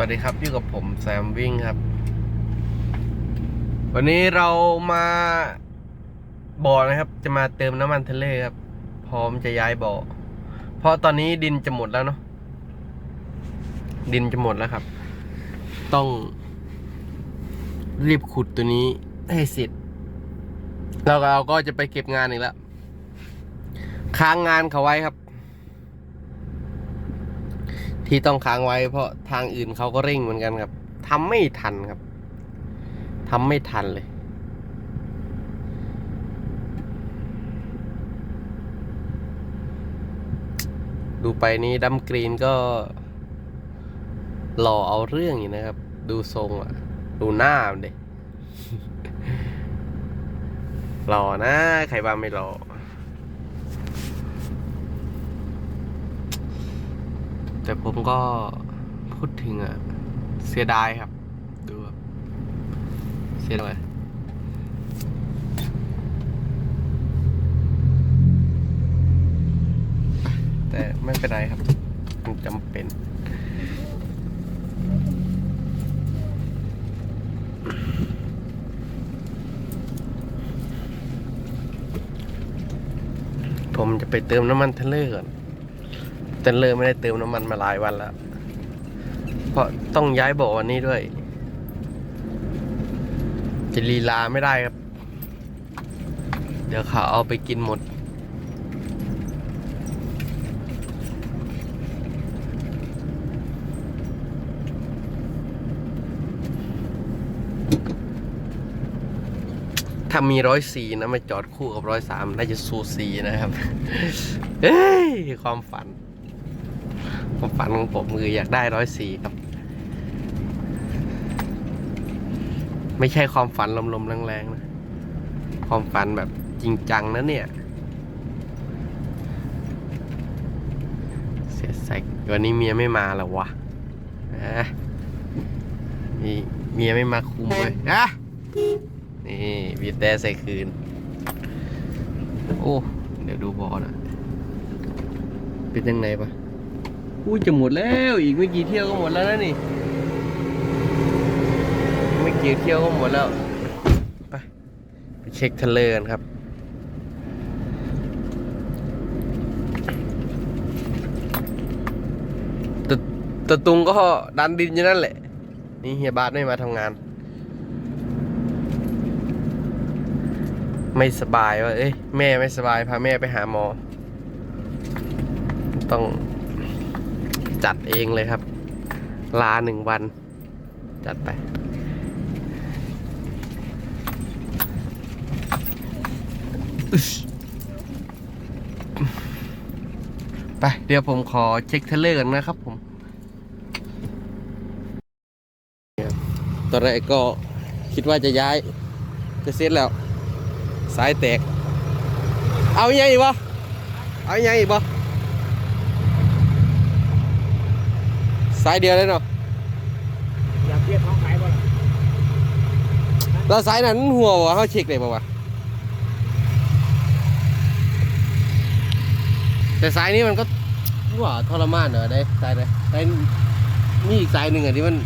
วัสดีครับอยู่กับผมแซมวิ่งครับ วันนี้เรามาบ่อนะครับ จะมาเติมน้ำมันทะเลครับ พร้อมจะย้ายบ่อเพราะตอนนี้ดินจะหมดแล้วเนาะดินจะหมดแล้วครับ ต้องรีบขุดตัวนี้ให้เสร็จแล้วเราก็จะไปเก็บงานอีกแล้วค้างงานเขาไว้ครับ ที่ต้องค้างไว้ เพราะทางอื่นเขาก็เร่งเหมือนกันครับทำไม่ทันครับทำไม่ทันเลย ดูไปนี้ดัมกรีนก็หล่อเอาเรื่องอยู่นะครับ ดูทรงอะดูหน้ามันดิหล่อนะ ใครว่างไม่หล่อ แต่ผมก็พูดถึงอะเสียดายครับ ดูครับเสียดายแต่ไม่เป็นไรครับมันจำเป็นผมจะไปเติมน้ำมันเทเลอร์ก่อน เทเลอร์ไม่ได้เติมน้ำมันมาหลายวันแล้ว เพราะต้องย้ายบ่อวันนี้ด้วย จะลีลาไม่ได้ครับ เดี๋ยวเขาเอาไปกินหมด ถ้ามีร้อยสี่นะมาจอดคู่กับร้อยสามน่าจะสูสีนะครับ เฮ้ย ความฝัน ความฝันของผมคืออยากได้ร้อยสี่ครับ ไม่ใช่ความฝันลมๆแรงๆนะ ความฝันแบบจริงจังนะเนี่ย เสียใส่วันนี้เมียไม่มาหรอวะอะมีเมียไม่มาคุมเลยอะนี่บีบแต่ใส่คืน โอ้ เดี๋ยวดูบอลนะเป็นยังไงปะ อุ้จะหมดแล้วอีกไม่กี่เที่ยวก็หมดแล้วนะนี่ ไม่กี่เที่ยวก็หมดแล้ว ไปไปเช็คทะเลกันครับตะตะตุงก็ดันดินอยู่นั่นแหละ นี่เฮียบาสไม่มาทำงาน ไม่สบายว่าเอ้ยแม่ไม่สบายพาแม่ไปหาหมอ ต้อง จัดเองเลยครับ ลาหนึ่งวัน จัดไปอึ๊ชไปเดี๋ยวผมขอเช็คเทรลเลอร์กันนะครับผม ตอนแรกก็คิดว่าจะย้าย จะเสร็จแล้ว สายแตก เอาอยังอีกบ่เอาอยังอีกบ่ สายเดียวเลยเนาะอยากเรียกเขาขายบ่ล่ะแล้วสายนั้นหัววะเขาเช็คได้ป่าวะแต่สายนี้มันก็ว่าทรมานเหรอได้สายไหนสายนี่อีกสายหนึ่งอะที่มัน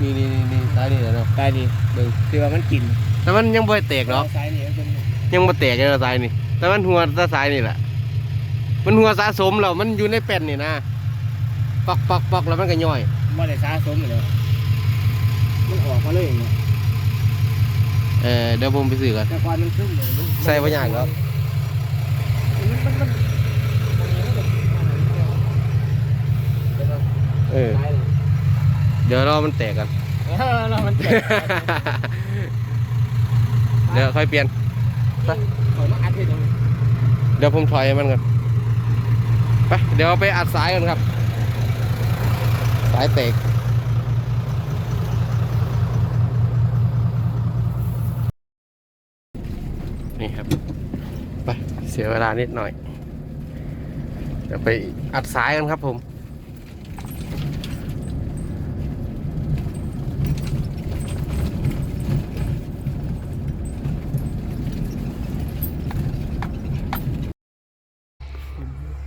นี่นี่นี่นี่สายนี่แหละเนาะได้ดีเบิ่งคือว่ามันกินแต่มันยังไม่แตกเนาะสายนี่มันเป็นยังไม่แตกเลยสายนี่แต่มันหัวแตาสายนี่แหละมันหัวสะสมแล้วมันอยู่ในแป้นนี่นะ ปอกปอกปอกแล้วมันก็ย่อยบ่ได้สะสมเลยมันออกมาเลยเนาะเออเดี๋ยวผมไปซื้อก่อนแต่ก่อนมันซึมเลยใส่บ่ยากหรอกมันมันมันเออตายเลยเดี๋ยวรอมันแตกกันเออแล้วมันเจ็บเดี๋ยวค่อยเปลี่ยนเขามาอัดให้ตรงนี้เดี๋ยวผมถอยให้มันก่อนไปเดี๋ยวเอาไปอัดสายกันครับ สายเตกนี่ครับ ไป เสียเวลานิดหน่อย เดี๋ยวไปอัดสายกันครับผม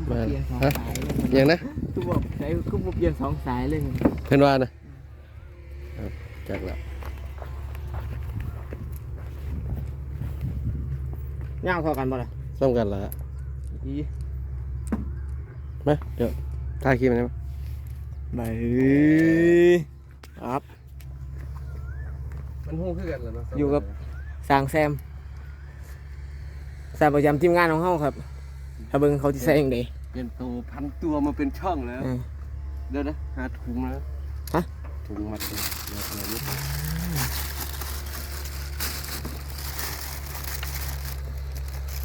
มาเปลี่ยนสองฮะสายเลยอย่างนะ สองสายเลยเพื่อนว่านะจากแล้วย่างเท่ากันบ่ล่ะซ้ำกันแล้วอีมาเดี๋ยวถ่ายคลิปมันได้ไหมไปครับ มันหู้คือกันแล้วเนาะอยู่กับ สร้างแซมแซมประจำทีมงานของเฮาครับ ถ้าเบิ่งเขาสิใส่จังได๋เป็นตัวพันตัวมาเป็นช่องแล้วเออ เดี๋ยวนะหาถุงนะฮะ ถุงมัดเลยเดี๋ยวอะไรนี่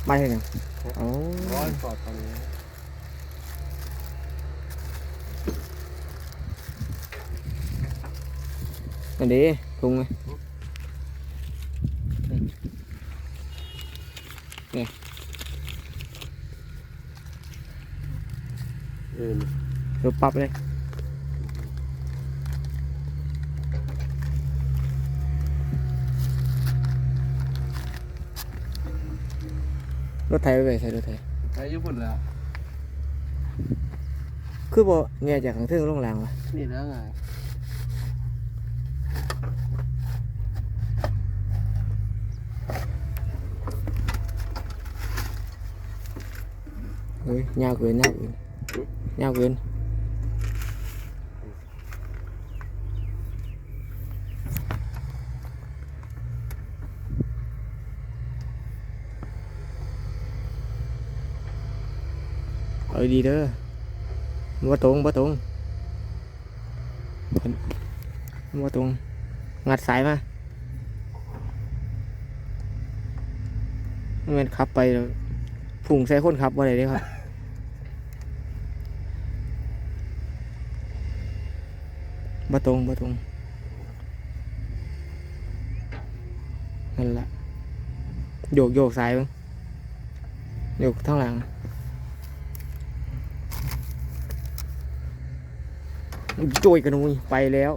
มาเฮ็ดหยังอ๋อร้อยปอดตอนนี้อันนี้ถุงไงนี่เออเดี๋ยวปรับเลยร ถไถไปไปใส่รถไถใช้ญี่ปุ่นแล้วคือบ่แง่จากข้างเทิงลงล่างวะนี่แล้วไงเฮ้ยยาวเกินยาวเกินยาวเกิน ดีเด้อบ่ตรงบ่ตรงบ่ตรง งัดสายมาไม่แมันขับไปแล้วพุ่งใส่คนขับบ่ได้เด้ครับบ่ตรงบ่ตรงนั่นแหละโยกโยกสายเบ้างโยกทั้งหลัง จยกันนุยไปแล้ว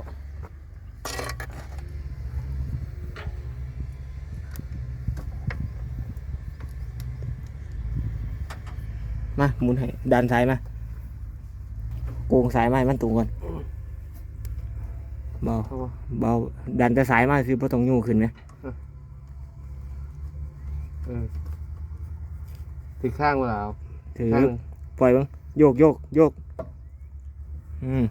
มาหมุนให้ดันสายมาโกงสายมาให้มันตรงก่อนเบาเบาดันแต่สายมาคือพอต้องยู่ขึ้นไหมเออถึงข้างเวลาถือปล่อยบ้างโยกโยกโยกอืม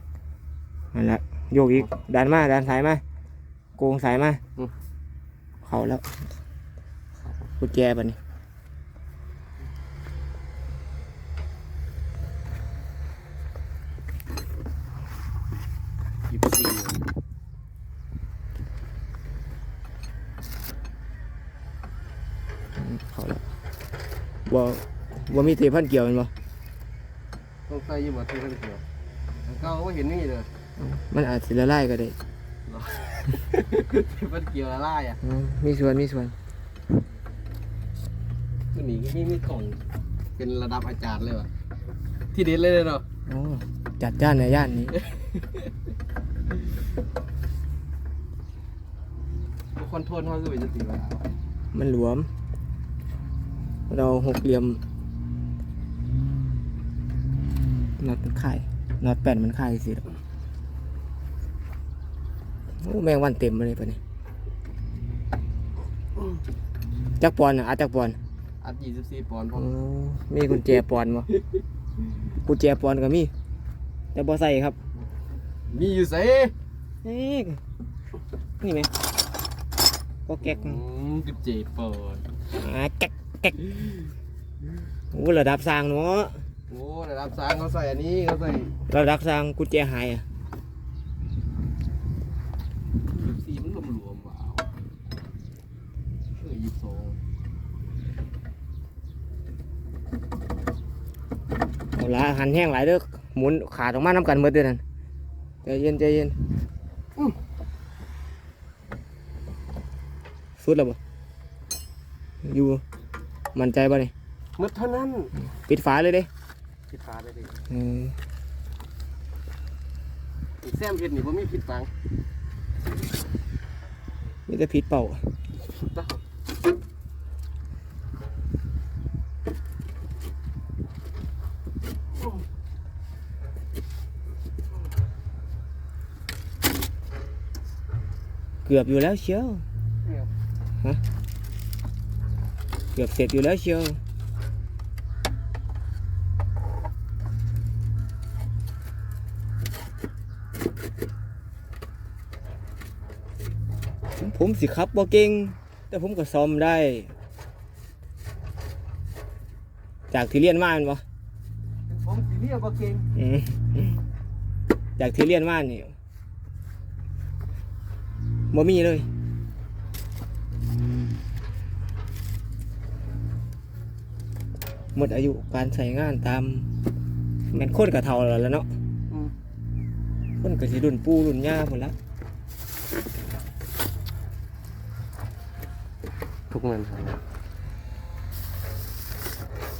นั่นแหละโยกอีกดันมาดันสายมาโกงสายมาเขาแล้วกุญแจปะนี่ยี่สิบสี่อืมเขาแล้วว่าว่ามีเทพันเกี่ยวแมันบ่ต้องใส่ยี่หมดที่กันเกี่ยวเก้าก็เห็นนี่เลย มันอาจจะละลายก็ได้ที่มันเกี่ยวละลายอะอืมมีส่วนมีส่วนคือหนีก็มีมีกล่องเป็นระดับอาจารย์เลยว่ะ ที่เด็ดเลยเนาะอ๋อจัดจ้านในย่านนี้คอนโทรลเขาคือเป็นจะตีว่ามันหลวม เราหกเหลี่ยมน็อตมันข่ายน็อตแป้นมันข่ายสิดอก โอ้แมงวันเต็มมาเลยปะเนี่ยจักปอนอะอาจักปอนอัดยี่สิบสี่ปอนด์พออ๋อมีกุญแจปอนบ่กุญแจปอนก็มี แต่บ่ใส่ครับ มีอยู่ใส่นี่นี่ไหมก็แก๊กอืมกุญแจเปิดอ่าแก๊กแก๊กโอ้ระดับสร้างเนาะโอ้ระดับสางเขาใส่อันนี้เขาใส่ระดับสร้างกุญแจหายอะ สีมันรวมรวมๆว่าวเออยี่สิบสองเอาละหันแห้งหลายเด้อหมุนขาดออกมาน้ำกันเมื่อเดือนนั้นใจเย็นใจเย็นสุดแล้วบ่อยู่มั่นใจบ่นี่หมืดเท่านั้น ปิดฝาเลยเด้ผิดฟ้าได้ดิอืมอีกแซมเห็ดนี่ผมมีผิดฟัง มีแต่ผิดเป่าเเกือบอยู่แล้วเชียวฮะเกือบเสร็จอยู่แล้วเชียว ผมสิครับบ่เก่งแต่ผมก็ซ้อมได้ จากที่เรียนมาแม่นบ่ผมสีเรียกว่าเก่งอืมจากที่เรียนมานี่บ่มีเลย หมดอายุการใช้งานตามแม่นคนกับเท่าแล้วล่ะเนาะคนกับสิรุ่นปู่รุ่นย่าหมดละ ทุกนั้นครับ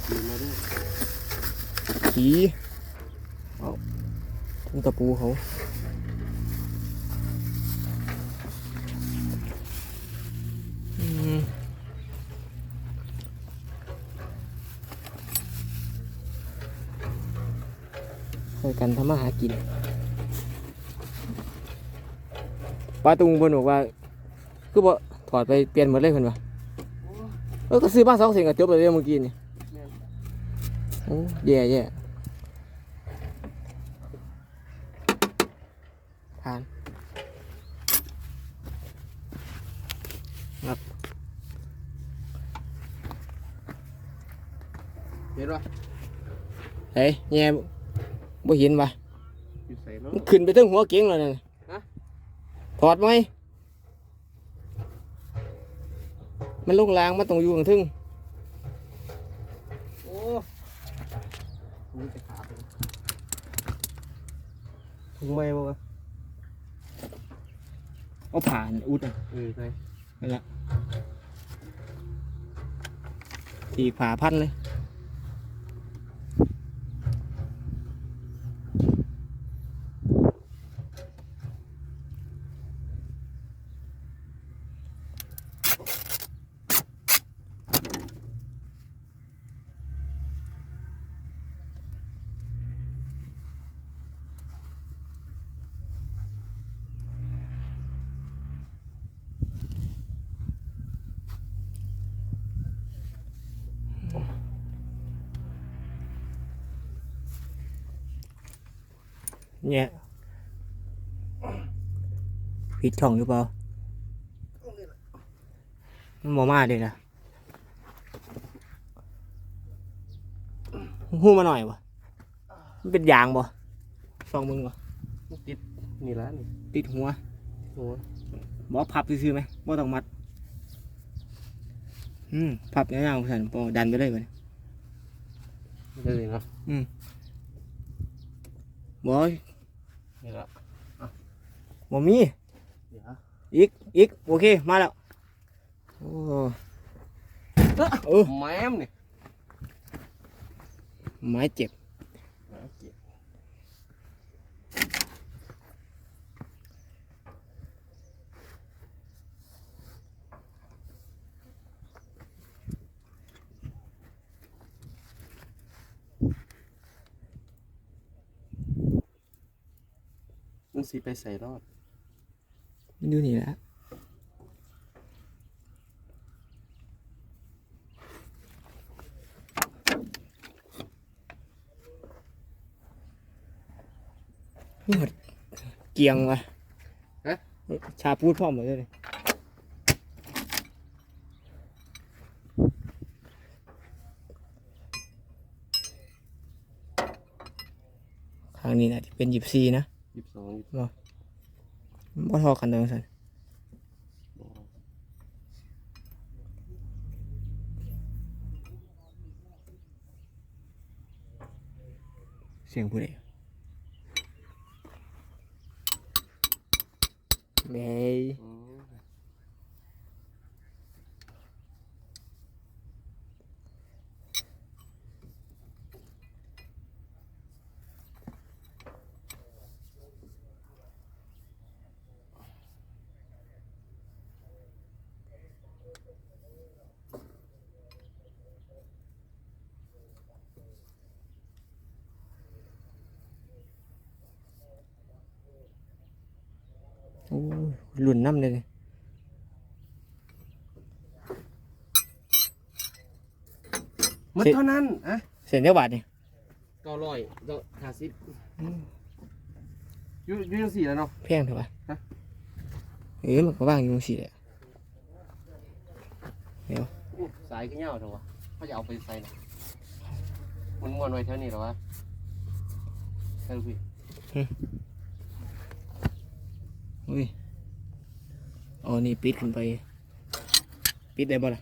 ดีมายผีเอาถุงตะปูเขาอืมช่วยกันทำมาหากินป้าตุงเพิ่นบอกว่า คือบ่ถอดไปเปลี่ยนหมดเลยเพิ่นว่า เออก็ซื้อมาสองเส้นก็จบเลยเด้อเมื่อกี้นี่โอ้แย่แย่ผ่านเห็นปะเฮ้ยแย่บ่เห็นว่ะอยู่ใส่เนาะมันขึ้นไปถึงหัวเก๋งแล้วนั่นน่ะฮะถอดไหม มันลงรางมันต้องอยู่ข้างทึ่งโอ้มึงจะขาดเลยถุงไม้บ่วะเอาผ่านอุดอะเออใช่นั่นละทีผ่าพันเลย เนี่ยผิดช่องหรือเปล่ามันบ่มาเด็กอะหูมาหน่อยวะมันเป็นยางบ่ฟองมึงบ่ติดนี่ละนี่ติดหัวหัวบ่พับซื้อๆไหมบ่ต้องมัด อืมพับยาวๆสั่นพอดันไปเลยบ่เนี่ยเลยเนาะบ่ นี่ละบ่มีเดี๋ยวอีกอีกโอเค มาแล้วโอ้เออแม้มนี่ไม้เจ็บ มึงสีไปใส่รอด มันอยู่นี่แหละนี่หมดเกียงวะฮะ ชาพูดพร้อมหมดเลยข้างนี้นะที่เป็นหยิบซีนะยี่สิ บสองยี่สิบบ่ทอกันเดิมสันเสียงผู้ใด หลุ่นน้ำเลยมันเท่านั้นอะเสียนเท่าบาทนี่เก้าร้อยเก้าห้าสิบยูยูยังสี่แล้วเนาะแพงเถอะวะเอ้ยมันก็ว่างยู่สี่แลยเดี๋ยวสายก็เงาเถอะวะเขาจะเอาไปใส่นะมันมวนไว้เท่านี้หรอวะเท่าพี่อุ้ย อ๋อ นี่ปิดขึ้นไป ปิดได้บ่ล่ะ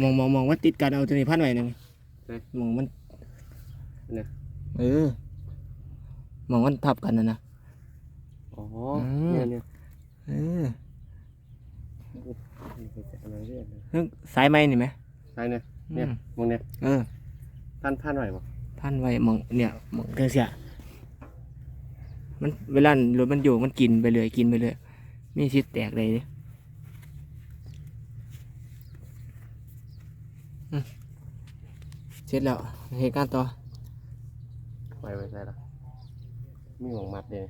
มองมองมองว่าติดกันเอาตัวนี้พันไว้หนึ่งมองมันเออ มองมันทับกันนะนะ อ๋ออืมเนี่ยเนี่ยเออนี่คืออะไรเรื่อยเลยเรื่องสายไม้นี่ไหม ใช่เนี่ยเนี่ยอืม มองเนี่ยเออพันพันไหวบ่พันไว้มองเนี่ยมองเทียเสีย มันเวลารถมันอยู่มันกินไปเลยกินไปเลยมีชิดแตกเลยเนี่ยเสร็จแล้วเหตุการณ์ต่อไปไว้ใส่ละมีหมองมัดเลย